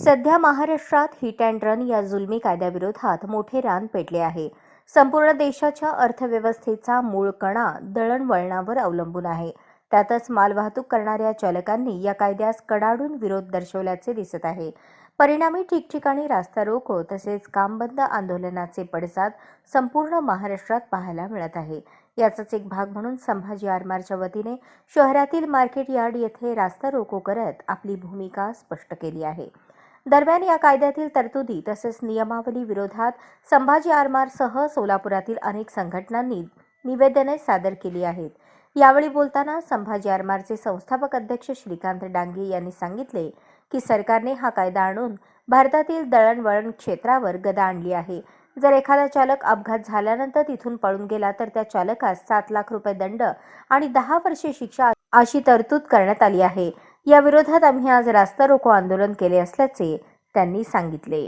सध्या महाराष्ट्रात hit and run या जुलमी कायद्याविरोधात मोठे रान पेटले आहे. संपूर्ण देशाच्या अर्थव्यवस्थेचा मूळ कणा दळणवळणावर अवलंबून आहे. त्यातच मालवाहतूक करणाऱ्या चालकांनी या कायद्यास कडाडून विरोध दर्शवल्याचे दिसत आहे. परिणामी ठिकठिकाणी रास्ता रोको तसेच कामबंद आंदोलनाचे पडसाद संपूर्ण महाराष्ट्रात पाहायला मिळत आहे. याचाच एक भाग म्हणून संभाजी आरमारच्या वतीने शहरातील मार्केट यार्ड येथे रास्ता रोको करत आपली भूमिका स्पष्ट केली आहे. दरम्यान या कायद्यातील तरतुदी तसेच नियमावली विरोधात संभाजी आरमारसह सोलापुरातील अनेक संघटनांनी निवेदने सादर केली आहेत. यावेळी बोलताना संभाजी आरमारचे संस्थापक अध्यक्ष श्रीकांत डांगे यांनी सांगितले की सरकारने हा कायदा आणून भारतातील दळणवळण क्षेत्रावर गदा आणली आहे. जर एखादा चालक अपघात झाल्यानंतर तिथून पळून गेला तर त्या चालकास सात लाख रुपये दंड आणि दहा वर्षे शिक्षा अशी तरतूद करण्यात आली आहे. या विरोधात आम्ही आज रास्ता रोको आंदोलन केले असल्याचे त्यांनी सांगितले.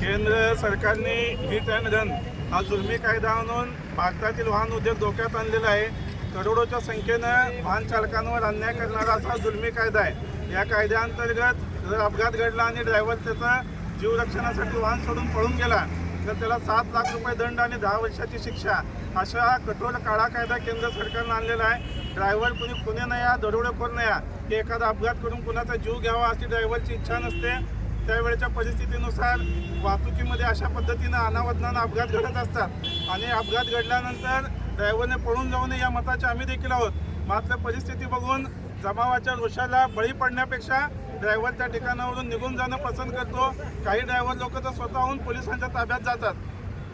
केंद्र सरकारने हिट अँड रन हा जुलमी कायदा आणून भारतातील वाहन उद्योग धोक्यात आणलेला आहे. करोडोच्या संख्येनं वाहन चालकांवर अन्याय करणारा असा जुलमी कायदा आहे. या कायद्याअंतर्गत जर अपघात घडला आणि ड्रायव्हर त्याचा जीव रक्षणासाठी वाहन सोडून पळून गेला तर त्याला सात लाख रुपये दंड आणि दहा वर्षाची शिक्षा. अशा कठोर काळा कायदा केंद्र सरकारनं आणलेला आहे. ड्रायव्हर कुणी कुणी नाही या दरोडेखोर नाही या. की एखादा अपघात करून कुणाचा जीव घ्यावा अशी ड्रायव्हरची इच्छा नसते. त्यावेळेच्या परिस्थितीनुसार वाहतुकीमध्ये अशा पद्धतीनं अनावधनानं अपघात घडत असतात. आणि अपघात घडल्यानंतर ड्रायव्हरने पळून जाऊ नये या मताचे आम्ही देखील आहोत. मात्र परिस्थिती बघून जमावाच्या रोषाला बळी पडण्यापेक्षा ड्रायव्हर त्या ठिकाणावरून निघून जाणं पसंत करतो. काही ड्रायव्हर लोक तर स्वतःहून पोलिसांच्या ताब्यात जातात.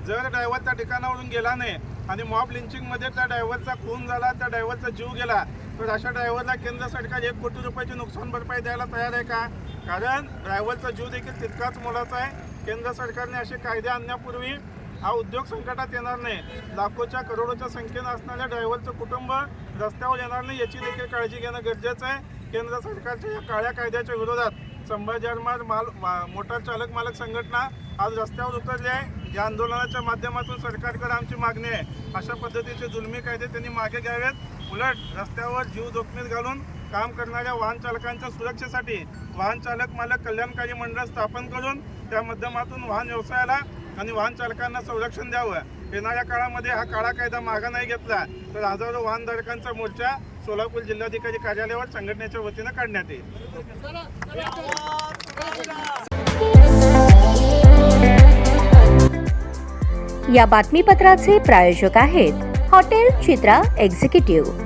जर ड्रायव्हर त्या ठिकाणावरून गेला नाही आणि मॉब लिंचिंगमध्ये त्या ड्रायव्हरचा खून झाला त्या ड्रायव्हरचा जीव गेला तर अशा ड्रायव्हरला केंद्र सरकार एक कोटी रुपयाची नुकसान भरपाई द्यायला तयार आहे का? कारण ड्रायव्हरचा जीव देखील तितकाच मोलाचा आहे. केंद्र सरकारने असे कायदे आणण्यापूर्वी हा उद्योग संकटात येणार नाही. लाखोच्या करोडोच्या संख्येनं असणाऱ्या ड्रायव्हरचं कुटुंब रस्त्यावर येणार नाही याची देखील काळजी घेणं गरजेचं आहे. केंद्र सरकारच्या या काळ्या कायद्याच्या विरोधात संभाजी आरमार माल मा- मोटार चालक मालक संघटना आज रस्त्यावर उतरली आहे. या आंदोलनाच्या माध्यमातून सरकारकडे आमची मागणी आहे. अशा पद्धतीचे जुलमी कायदे त्यांनी मागे घ्यावेत. उलट रस्त्यावर जीव जोखमीत घालून काम करणाऱ्या वाहन चालकांच्या सुरक्षेसाठी वाहन चालक मालक कल्याणकारी मंडळ स्थापन करून त्या माध्यमातून वाहन व्यवसायाला आणि वाहन चालकांना संरक्षण द्यावं. येणाऱ्या काळामध्ये हा काळा कायदा मागा नाही घेतला तर हजारो वाहनधारकांचा मोर्चा सोलापूर जिल्हाधिकारी कार्यालयावर संघटनेच्या वतीनं काढण्यात येईल. या बातमीपत्राचे प्रायोजक आहेत हॉटेल चित्रा एक्झिक्युटिव्ह.